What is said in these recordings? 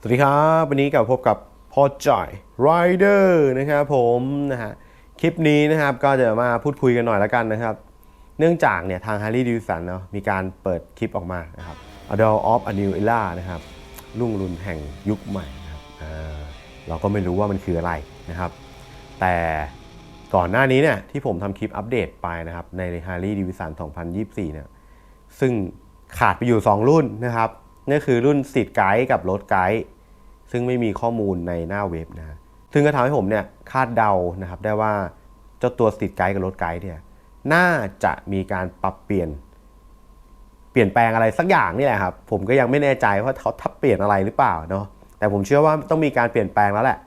สวัสดีครับ วันนี้กลับพบกับพ่อจ่อยไรเดอร์นะครับผมนะฮะคลิปนี้นะครับก็จะมาพูดคุยกันหน่อยแล้วกันนะครับ เนื่องจากเนี่ยทาง Harley Davidson เนาะมีการเปิดคลิปออกมานะครับ a d o l of a New Era นะครับรุ่งรุนแห่งยุคใหม่นะครับเราก็ไม่รู้ว่ามันคืออะไรนะครับ แต่ก่อนหน้านี้เนี่ยที่ผมทำคลิปอัปเดตไปนะครับใน Harley Davidson 2024เนี่ยซึ่งขาดไปอยู่ 2 รุ่นนะครับ นั่นคือรุ่นสิทธิ์ไกด์กับรถไกด์ซึ่งไม่มีข้อมูลในหน้าเว็บนะซึ่งก็ทำให้ผมเนี่ยคาดเดานะครับได้ว่าเจ้าตัวสิทธิ์ไกด์กับรถไกด์เนี่ยน่าจะมีการปรับเปลี่ยน เปลี่ยนแปลงอะไรสักอย่างนี่แหละครับ ผมก็ยังไม่แน่ใจว่าเขาทับเปลี่ยนอะไรหรือเปล่าเนาะแต่ผมเชื่อว่าต้องมีการเปลี่ยนแปลงแล้วแหละ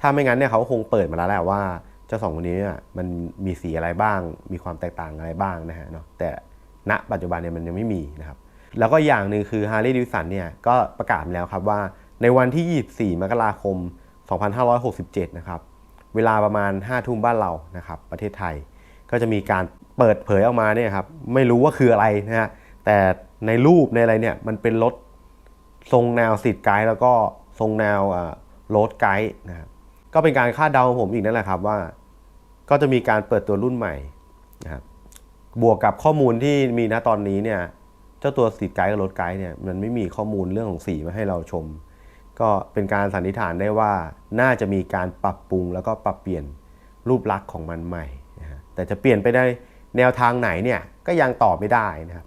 ถ้าไม่งั้นเนี่ยเขาคงเปิดมาแล้วแหละว่าเจ้าสองคนนี้เนี่ยมันมีสีอะไรบ้าง มีความแตกต่างอะไรบ้างนะฮะเนาะแต่ณปัจจุบันเนี่ยมันยังไม่มีนะครับ แล้วก็อย่างหนึ่งคือ Harley Davidson เนี่ยก็ประกาศแล้วครับว่าในวันที่ 24 มกราคม 2567 นะครับ เวลาประมาณ 5 ทุ่มบ้านเรานะครับ ประเทศไทย ก็จะมีการเปิดเผยออกมาเนี่ยครับ ไม่รู้ว่าคืออะไรนะฮะ แต่ในรูปในอะไรเนี่ย มันเป็นรถทรงแนวสิทธิ์ไกด์แล้วก็ทรงแนวรดไกด์นะครับ ก็เป็นการคาดเดาของผมอีกนั่นแหละครับว่า ก็จะมีการเปิดตัวรุ่นใหม่นะครับ บวกกับข้อมูลที่มีณตอนนี้เนี่ย จ้าตัวสีไกด์กับรถไกด์เนี่ยมันไม่มีข้อมูลเรื่องของสีมาให้เราชม ก็เป็นการสันนิษฐานได้ว่าน่าจะมีการปรับปรุงแล้วก็ปรับเปลี่ยนรูปลักษณ์ของมันใหม่นะฮะแต่จะเปลี่ยนไปได้แนวทางไหนเนี่ยก็ยังตอบไม่ได้นะครับ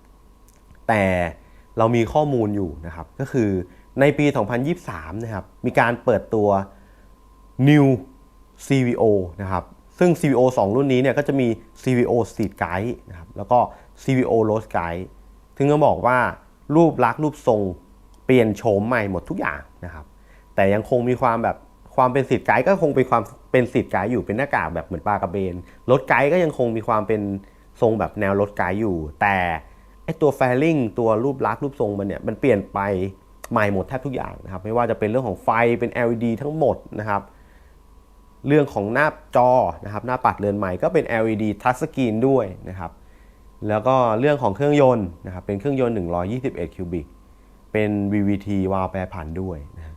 แต่เรามีข้อมูลอยู่นะครับก็คือในปี 2023 นะครับมีการเปิดตัว New CVO นะครับซึ่ง CVO 2 รุ่นนี้เนี่ยก็จะมี CVO Street Guide นะครับแล้วก็ CVO Road Guide ถึงจะบอกว่ารูปลักษณ์รูปทรงเปลี่ยนโฉมใหม่หมดทุกอย่างนะครับ แต่ยังคงมีความแบบความเป็นสิทธิ์ไกด์ก็คงเป็นความเป็นสิทธิ์ไกด์อยู่เป็นหน้ากากแบบเหมือนปลากระเบนรถไกด์ก็ยังคงมีความเป็นทรงแบบแนวรถไกด์อยู่ แต่ไอตัวแฟลิงตัวรูปลักษณ์รูปทรงมันเนี่ยมันเปลี่ยนไปใหม่หมดแทบทุกอย่างนะครับ ไม่ว่าจะเป็นเรื่องของไฟเป็น LED ทั้งหมดนะครับ เรื่องของหน้าจอนะครับ หน้าปัดเรือนใหม่ก็เป็น LED touch screen ด้วยนะครับ แล้วก็เรื่องของเครื่องยนต์นะครับเป็นเครื่องยนต์ 121 คิวบิก เป็น VVT วาล์วแปรผันด้วยนะ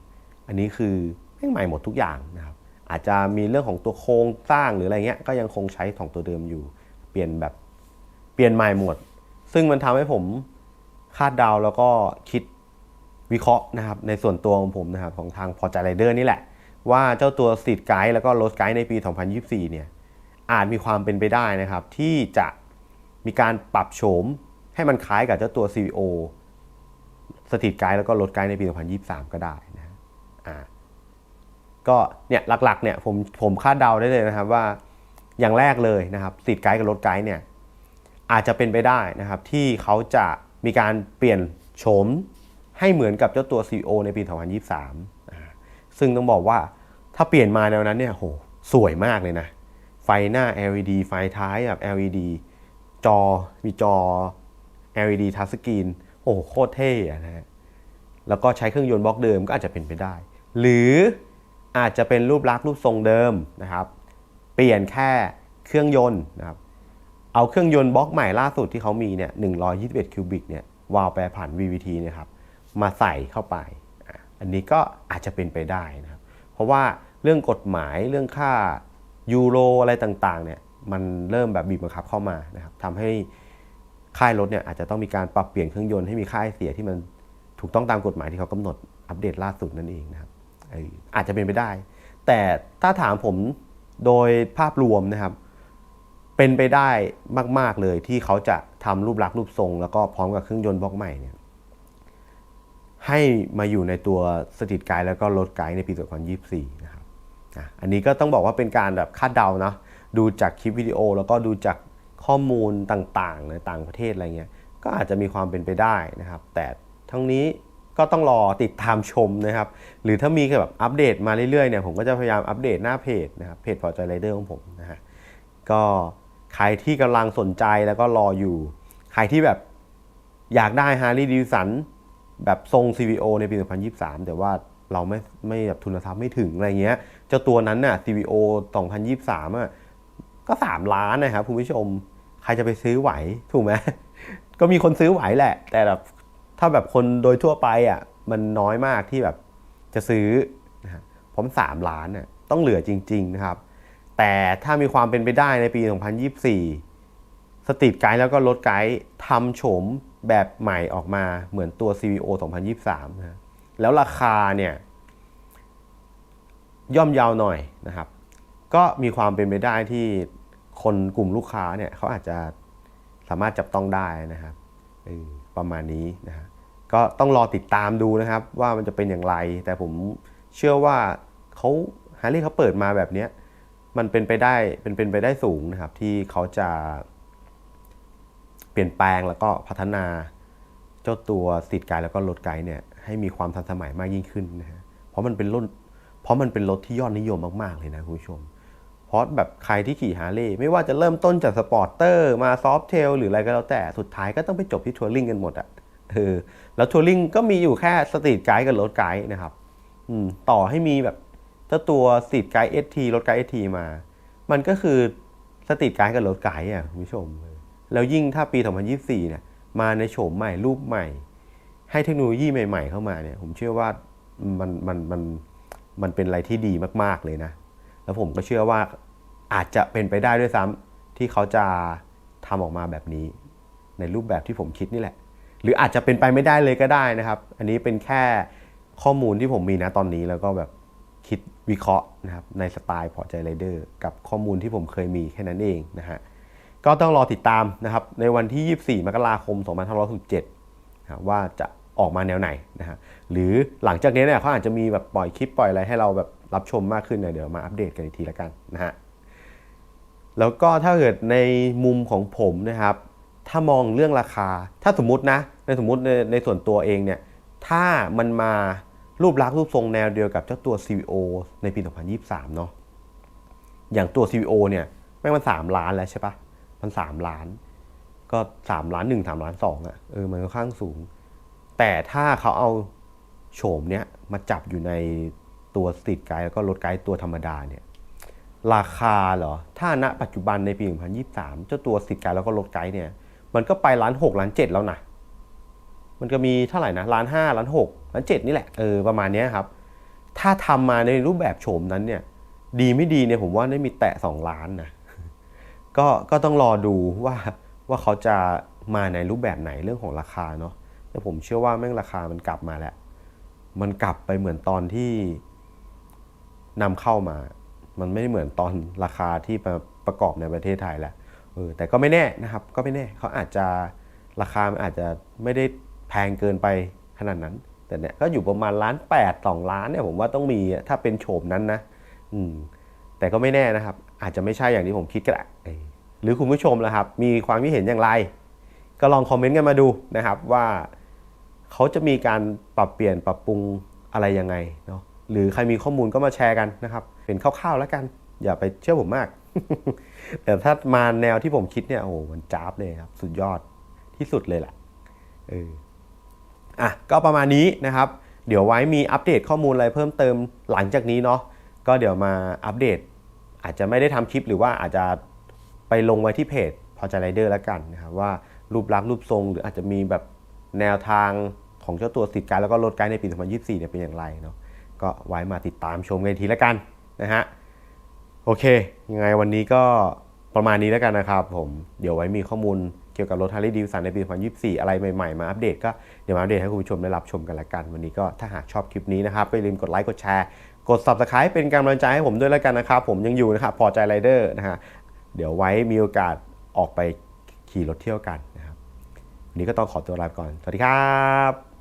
อันนี้คือแม่งใหม่หมดทุกอย่างนะครับอาจจะมีเรื่องของตัวโครงสร้างหรืออะไรเงี้ยก็ยังคงใช้ของตัวเดิมอยู่ เปลี่ยนแบบเปลี่ยนใหม่หมด ซึ่งมันทำให้ผมคาดเดาแล้วก็คิดวิเคราะห์นะครับในส่วนตัวของผมนะครับของทางพอใจไรเดอร์นี่แหละ ว่าเจ้าตัวสตรีทไกด์แล้วก็รถไกด์ในปี 2024 เนี่ยอาจมีความเป็นไปได้นะครับที่จะ มีการปรับโฉมให้มันคล้ายกับเจ้าตัว CVO สตรีทไกด์แล้วก็รถไกด์ในปี 2023 ก็ได้นะอ่าก็เนี่ยหลักๆเนี่ยผมผมคาดเดาได้เลยนะครับว่าอย่างแรกเลยนะครับสตรีทไกด์กับรถไกด์เนี่ยอาจจะเป็นไปได้นะครับที่เขาจะมีการเปลี่ยนโฉมให้เหมือนกับเจ้าตัว CVO ในปี 2023อ่าซึ่งต้องบอกว่าถ้าเปลี่ยนมาแนวนั้นเนี่ยโหสวยมากเลยนะ ไฟหน้า LED ไฟท้ายแบบ LED จอมีจอ LED touch screen โอ้โหโคตรเท่นะฮะแล้วก็ใช้เครื่องยนต์บล็อกเดิมก็อาจจะเป็นไปได้ หรืออาจจะเป็นรูปลักษณ์รูปทรงเดิมนะครับ เปลี่ยนแค่เครื่องยนต์นะครับ เอาเครื่องยนต์บล็อกใหม่ล่าสุดที่เขามีเนี่ย121 คิวบิกเนี่ยวาล์วแปรผัน VVT นะครับ มาใส่เข้าไป อันนี้ก็อาจจะเป็นไปได้นะครับ เพราะว่าเรื่องกฎหมายเรื่องค่ายูโรอะไรต่างๆเนี่ย มันเริ่มแบบบีบบังคับเข้ามานะครับทำให้ค่ายรถเนี่ยอาจจะต้องมีการปรับเปลี่ยนเครื่องยนต์ให้มีค่าเสียที่มันถูกต้องตามกฎหมายที่เขากำหนดอัปเดตล่าสุดนั่นเองนะครับอาจจะเป็นไปได้ แต่ถ้าถามผมโดยภาพรวมนะครับ เป็นไปได้มาก ๆเลยที่เขาจะทำรูปลักษณ์รูปทรง แล้วก็พร้อมกับเครื่องยนต์บล็อกใหม่เนี่ยให้มาอยู่ในตัวสตรีทไกด์แล้วก็รถไกด์ในปี 2024 นะครับอะอันนี้ก็ต้องบอกว่าเป็นการแบบคาดเดาเนาะ ดูจากคลิปวิดีโอ แล้วก็ดูจากข้อมูลต่างๆในต่างประเทศอะไรเงี้ยก็อาจจะมีความเป็นไปได้นะครับ แต่ทั้งนี้ก็ต้องรอติดตามชมนะครับ หรือถ้ามีแบบอัปเดตมาเรื่อยๆเนี่ยผมก็จะพยายามอัปเดตหน้าเพจนะครับเพจพอใจไรเดอร์ของผมนะฮะก็ใครที่กำลังสนใจแล้วก็รออยู่ ใครที่แบบอยากได้ Harley Davidson แบบทรง CVO ในปี 2023 แต่ว่าเราไม่ไม่แบบทุนทรัพย์ไม่ถึงอะไรเงี้ย เจ้าตัวนั้นน่ะ CVO 2023อะ ก็3ล้านนะครับคุณผู้ชมใครจะไปซื้อไหวถูกไหมก็มีคนซื้อไหวแหละ แต่แบบถ้าแบบคนโดยทั่วไปอะมันน้อยมากที่แบบจะซื้อนะฮะผมล้านน่ะต้องเหลือจริง ๆนะครับ แต่ถ้ามีความเป็นไปได้ในปี 2024 สตรีทไกด์แล้วก็รถไกด์ทำโฉมแบบใหม่ออกมาเหมือนตัว CVO 2023นะฮะแล้วราคาเนี่ยย่อมยาวหน่อยนะครับ ก็มีความเป็นไปได้ที่คนกลุ่มลูกค้าเนี่ยเขาอาจจะสามารถจับต้องได้นะครับประมาณนี้นะฮะก็ต้องรอติดตามดูนะครับว่ามันจะเป็นอย่างไร แต่ผมเชื่อว่าเขาฮาร์ลีเขาเปิดมาแบบนี้มันเป็นไปได้เป็นเป็นไปได้สูงนะครับ ที่เขาจะ เปลี่ยนแปลงแล้วก็พัฒนาเจ้าตัวสตรีทไกด์แล้วก็รถไกด์เนี่ยให้มีความทันสมัยมากยิ่งขึ้นนะฮะเพราะมันเป็นรุ่นเพราะมันเป็นรถที่ยอดนิยมมาก ๆ เลยนะคุณผู้ชม เพราะแบบใครที่ขี่ฮาร์เลย์ไม่ว่าจะเริ่มต้นจากสปอร์ตเตอร์มาซอฟเทลหรืออะไรก็แล้วแต่สุดท้ายก็ต้องไปจบที่ทัวริงกันหมดอะ่ะเออแล้วทัวริงก็มีอยู่แค่สตรีทไกด์กับรถไกด์นะครับอืมต่อให้มีแบบเจ้าตัวสตรีทไกด์เอสทีรถไกด์เอสทีมา มันก็คือสตรีทไกด์กับรถไกด์อะคุณผู้ชม แล้วยิ่งถ้าปี 2024เนี่ยมาในโฉมใหม่รูปใหม่ ให้เทคโนโลยีใหม่ ๆ เข้ามาเนี่ย ผมเชื่อว่ามันมันมันมันเป็นอะไรที่ดีมาก ๆ เลยนะ แล้วผมก็เชื่อว่าอาจจะเป็นไปได้ด้วยซ้ำที่เขาจะทำออกมาแบบนี้ ในรูปแบบที่ผมคิดนี่แหละ หรืออาจจะเป็นไปไม่ได้เลยก็ได้นะครับ อันนี้เป็นแค่ข้อมูลที่ผมมีนะตอนนี้แล้วก็แบบคิดวิเคราะห์นะครับในสไตล์พอใจไรเดอร์กับข้อมูลที่ผมเคยมีแค่นั้นเองนะฮะก็ต้องรอติดตามนะครับในวันที่ 24 มกราคม 2567นะว่าจะออกมาแนวไหนนะฮะหรือหลังจากนี้เนี่ยเขาอาจจะมีแบบปล่อยคลิปปล่อยอะไรให้เราแบบ รับชมมากขึ้นเนี่ยเดี๋ยวมาอัปเดตกันอีกทีละกันนะฮะแล้วก็ถ้าเกิดในมุมของผมนะครับ ถ้ามองเรื่องราคา ถ้าสมมตินะในสมมติในในส่วนตัวเองเนี่ยถ้ามันมารูปลักษณ์รูปทรงแนวเดียวกับเจ้าตัว CVO ในปี 2023 เนาะอย่างตัว CVO เนี่ยแม่งมัน 3 ล้านแล้วใช่ปะมัน 3 ล้าน ก็ 3 ล้าน 1 3 ล้าน2อะ่ะเออมันค่อนข้างสูง แต่ถ้าเขาเอาโฉมเนี้ยมาจับอยู่ใน ตัวสตรีทไกด์แล้วก็รถไกด์ตัวธรรมดาเนี่ยราคาเหรอ ถ้าณปัจจุบันในปี 2023 เจ้าตัวสตรีทไกด์แล้วก็รถไกด์เนี่ย มันก็ไปล้าน6ล้าน7แล้วนะ มันก็มีเท่าไหร่นะล้านห้าล้านหกล้านเจ็ดนี่แหละ เออประมาณนี้ครับ ถ้าทำมาในรูปแบบโฉมนั้นเนี่ย ดีไม่ดีเนี่ยผมว่าได้มีแตะ2ล้านนะ ก็ก็ต้องรอดูว่าว่าเขาจะมาในรูปแบบไหนเรื่องของราคาเนาะแต่ผมเชื่อว่าแม่งราคามันกลับมาแล้ว มันกลับไปเหมือนตอนที่ นำเข้ามา มันไม่ได้เหมือนตอนราคาที่มาประกอบในประเทศไทยแล้วเออแต่ก็ไม่แน่นะครับ ก็ไม่แน่เขาอาจจะราคามอาจจะไม่ได้แพงเกินไปขนาดนั้น แต่เนี่ยก็อยู่ประมาณล้านแปดสองล้านเนี่ยผมว่าต้องมีอะถ้าเป็นโฉมนั้นนะ อืม แต่ก็ไม่แน่นะครับ อาจจะไม่ใช่อย่างที่ผมคิดก็ได้หรือคุณผู้ชมล่ะครับ มีความคิดเห็นอย่างไร ก็ลองคอมเมนต์กันมาดูนะครับว่าเขาจะมีการปรับเปลี่ยนปรับปรุงอะไรยังไงเนาะ หรือใครมีข้อมูลก็มาแชร์กันนะครับเป็นคร่าวๆแล้วกัน อย่าไปเชื่อผมมาก แต่ถ้ามาแนวที่ผมคิดเนี่ยโอ้โหมันจ้าบเลยครับ สุดยอดที่สุดเลยแหละเอออะก็ประมาณนี้นะครับ เดี๋ยวไว้มีอัปเดตข้อมูลอะไรเพิ่มเติมหลังจากนี้เนาะก็เดี๋ยวมาอัปเดต อาจจะไม่ได้ทำคลิปหรือว่าอาจจะไปลงไว้ที่เพจพอใจไรเดอร์แล้วกันนะครับว่ารูปลักษณ์รูปทรง หรืออาจจะมีแบบแนวทางของเจ้าตัวสิทธิ์การแล้วก็รถไกด์ในปี 2024เนี่ยเป็นอย่างไรเนาะ ก็ไว้มาติดตามชมกันทีละกันนะฮะโอเค ยังไงวันนี้ก็ประมาณนี้แล้วกันนะครับผมเดี๋ยวไว้มีข้อมูลเกี่ยวกับรถ Harley Davidson ในปี 2024 อะไรใหม่ ๆ มาอัปเดตก็เดี๋ยวมาอัปเดตให้คุณผู้ชมได้รับชมกันละกัน วันนี้ก็ถ้าหากชอบคลิปนี้นะครับ ก็อย่าลืมกดไลค์กดแชร์ กด subscribe เป็นกำลังใจให้ผมด้วยแล้วกันนะครับ ผมยังอยู่นะครับพอใจไรเดอร์นะฮะเดี๋ยวไว้มีโอกาสออกไปขี่รถเที่ยวกันนะครับวันนี้ก็ต้องขอตัวลาไปก่อน สวัสดีครับ